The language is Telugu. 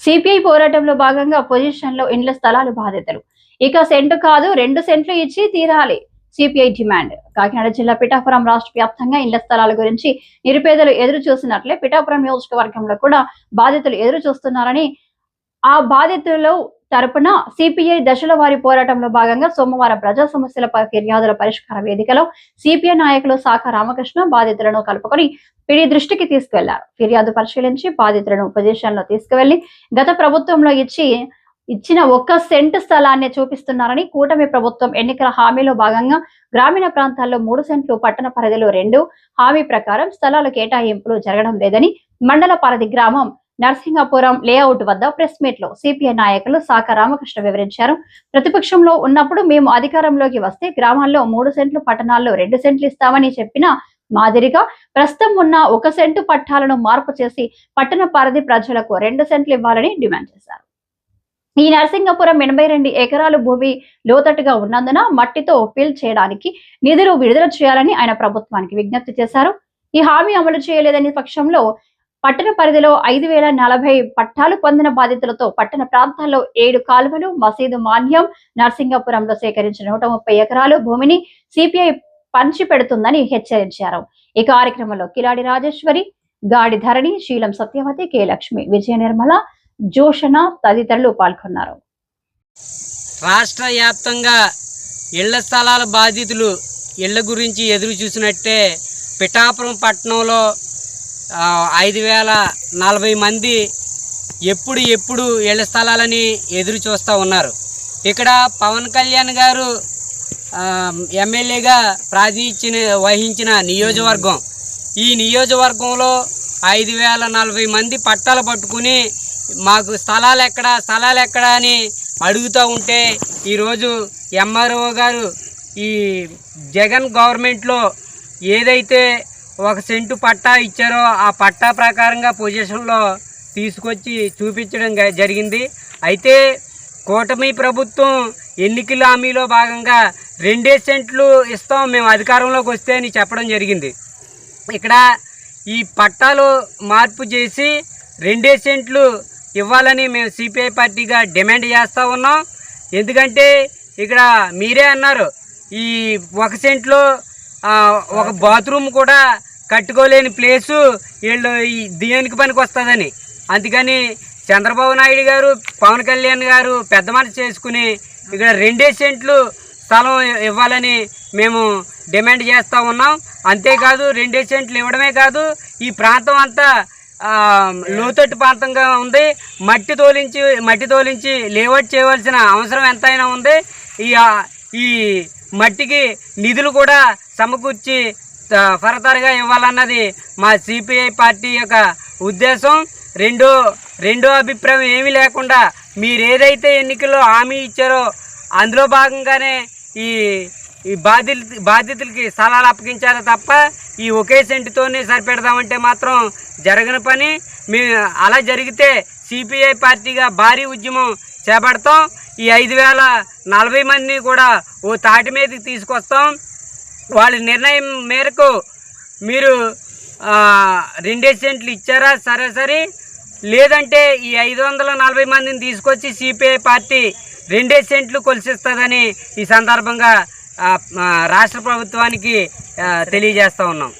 సిపిఐ పోరాటంలో భాగంగా పొజిషన్లో ఇండ్ల స్థలాలు బాధితులు. ఇక సెంటు కాదు రెండు సెంట్లు ఇచ్చి తీరాలి. CPI demand. కాకినాడ జిల్లా పిఠాపురం రాష్ట్ర వ్యాప్తంగా ఇండ్ల స్థలాల గురించి నిరుపేదలు ఎదురు చూసినట్లే పిఠాపురం నియోజకవర్గంలో కూడా బాధితులు ఎదురు చూస్తున్నారని ఆ బాధితులు తరపున సిపిఐ దశల వారి పోరాటంలో భాగంగా సోమవారం ప్రజా సమస్యలపై ఫిర్యాదుల పరిష్కార వేదికలో సిపిఐ నాయకులు శాఖ రామకృష్ణ బాధితులను కలుపుకొని పిడి దృష్టికి తీసుకువెళ్ళారు. ఫిర్యాదు పరిశీలించి బాధితులను పొజిషన్లో తీసుకువెళ్ళి గత ప్రభుత్వంలో ఇచ్చి ఇచ్చిన ఒక్క సెంట్ స్థలాన్ని చూపిస్తున్నారని కూటమి ప్రభుత్వం ఎన్నికల హామీలో భాగంగా గ్రామీణ ప్రాంతాల్లో మూడు సెంట్లు పట్టణ పరిధిలో రెండు. హామీ ప్రకారం స్థలాల కేటాయింపులు జరగడం లేదని మండల పరిధి గ్రామం నర్సింగాపురం లేఅవుట్ వద్ద ప్రెస్ మీట్లో సిపిఐ నాయకులు సాక రామకృష్ణ వివరించారు. ప్రతిపక్షంలో ఉన్నప్పుడు మేము అధికారంలోకి వస్తే గ్రామాల్లో మూడు సెంట్లు పట్టణాల్లో రెండు సెంట్లు ఇస్తామని చెప్పిన మాదిరిగా ప్రస్తుతం ఉన్న ఒక సెంటు పట్టాలను మార్పు చేసి పట్టణ పరిధి ప్రజలకు రెండు సెంట్లు ఇవ్వాలని డిమాండ్ చేశారు. ఈ నరసింగపురం ఎనభై రెండు ఎకరాలు భూమి లోతట్టుగా ఉన్నందున మట్టితో ఫీల్ చేయడానికి నిధులు విడుదల చేయాలని ఆయన ప్రభుత్వానికి విజ్ఞప్తి చేశారు. ఈ హామీ అమలు చేయలేదని పక్షంలో పట్టణ పరిధిలో ఐదు వేల నలభై పట్టాలు పొందిన బాధితులతో పట్టణ ప్రాంతాల్లో ఏడు కాలువలు మసీదు మాన్యం నర్సింగపురంలో సేకరించిన నూట ముప్పై ఎకరాలు భూమిని సిపిఐ పంచిపెడుతుందని హెచ్చరించారు. ఈ కార్యక్రమంలో కిలాడి రాజేశ్వరి గాడి ధరణి శీలం సత్యవతి కె లక్ష్మి విజయ నిర్మల జోషణ తదితరులు పాల్గొన్నారు. రాష్ట్ర వ్యాప్తంగా ఇళ్ళ స్థలాల బాధితులు ఇళ్ళ గురించి ఎదురు చూసినట్టే పిఠాపురం పట్టణంలో ఐదు వేల నలభై మంది ఎప్పుడు ఎప్పుడు ఇళ్ళ స్థలాలని ఎదురు చూస్తూ ఉన్నారు. ఇక్కడ పవన్ కళ్యాణ్ గారు ఎమ్మెల్యేగా ప్రాతినిధ్యం వహించిన నియోజకవర్గం. ఈ నియోజకవర్గంలో ఐదు వేల నలభై మంది పట్టాలు పట్టుకుని మాకు స్థలాలు ఎక్కడ స్థలాలు ఎక్కడ అని అడుగుతూ ఉంటే ఈరోజు ఎంఆర్ఓ గారు ఈ జగన్ గవర్నమెంట్లో ఏదైతే ఒక సెంటు పట్టా ఇచ్చారో ఆ పట్టా ప్రకారంగా పొజిషన్లో తీసుకొచ్చి చూపించడం జరిగింది. అయితే కూటమి ప్రభుత్వం ఎన్నికల హామీలో భాగంగా రెండే సెంట్లు ఇస్తాం మేము అధికారంలోకి వస్తే అని చెప్పడం జరిగింది. ఇక్కడ ఈ పట్టాలు మార్పు చేసి రెండే సెంట్లు ఇవ్వాలని మేము సిపిఐ పార్టీగా డిమాండ్ చేస్తూ ఉన్నాం. ఎందుకంటే ఇక్కడ మీరే అన్నారు ఈ ఒక సెంట్లో ఒక బాత్రూమ్ కూడా కట్టుకోలేని ప్లేసు వీళ్ళు ఈ దేనికి పనికి వస్తుందని. అందుకని చంద్రబాబు నాయుడు గారు పవన్ కళ్యాణ్ గారు పెద్ద మనసు చేసుకుని ఇక్కడ రెండే సెంట్లు స్థలం ఇవ్వాలని మేము డిమాండ్ చేస్తూ ఉన్నాం. అంతేకాదు రెండే సెంట్లు ఇవ్వడమే కాదు ఈ ప్రాంతం అంతా లోతట్టు ప్రాంతంగా ఉంది. మట్టి తోలించి మట్టి తోలించి లేఅవుట్ చేయవలసిన అవసరం ఎంతైనా ఉంది. ఈ ఈ మట్టికి నిధులు కూడా సమకూర్చి త- ఇవ్వాలన్నది మా సిపిఐ పార్టీ యొక్క ఉద్దేశం. రెండో రెండో అభిప్రాయం ఏమీ లేకుండా మీరు ఏదైతే ఎన్నికల్లో హామీ ఇచ్చారో అందులో భాగంగానే ఈ ఈ బాధిత బాధితులకి స్థలాలు అప్పగించారు తప్ప ఈ ఒకే సెంటుతోనే సరిపెడదామంటే మాత్రం జరగని పని. మీ అలా జరిగితే సిపిఐ పార్టీగా భారీ ఉద్యమం చేపడతాం. ఈ ఐదు వేల నలభై మందిని కూడా ఓ తాటి మీదకి తీసుకొస్తాం. వాళ్ళ నిర్ణయం మేరకు మీరు రెండే సెంట్లు ఇచ్చారా? సరే సరే. లేదంటే ఈ ఐదు వందల నలభై మందిని తీసుకొచ్చి సిపిఐ పార్టీ రెండే సెంట్లు కొలిసిస్తుందని ఈ సందర్భంగా రాష్ట్ర ప్రభుత్వానికి తెలియజేస్తూ తెలియజేస్తా ఉన్నాం.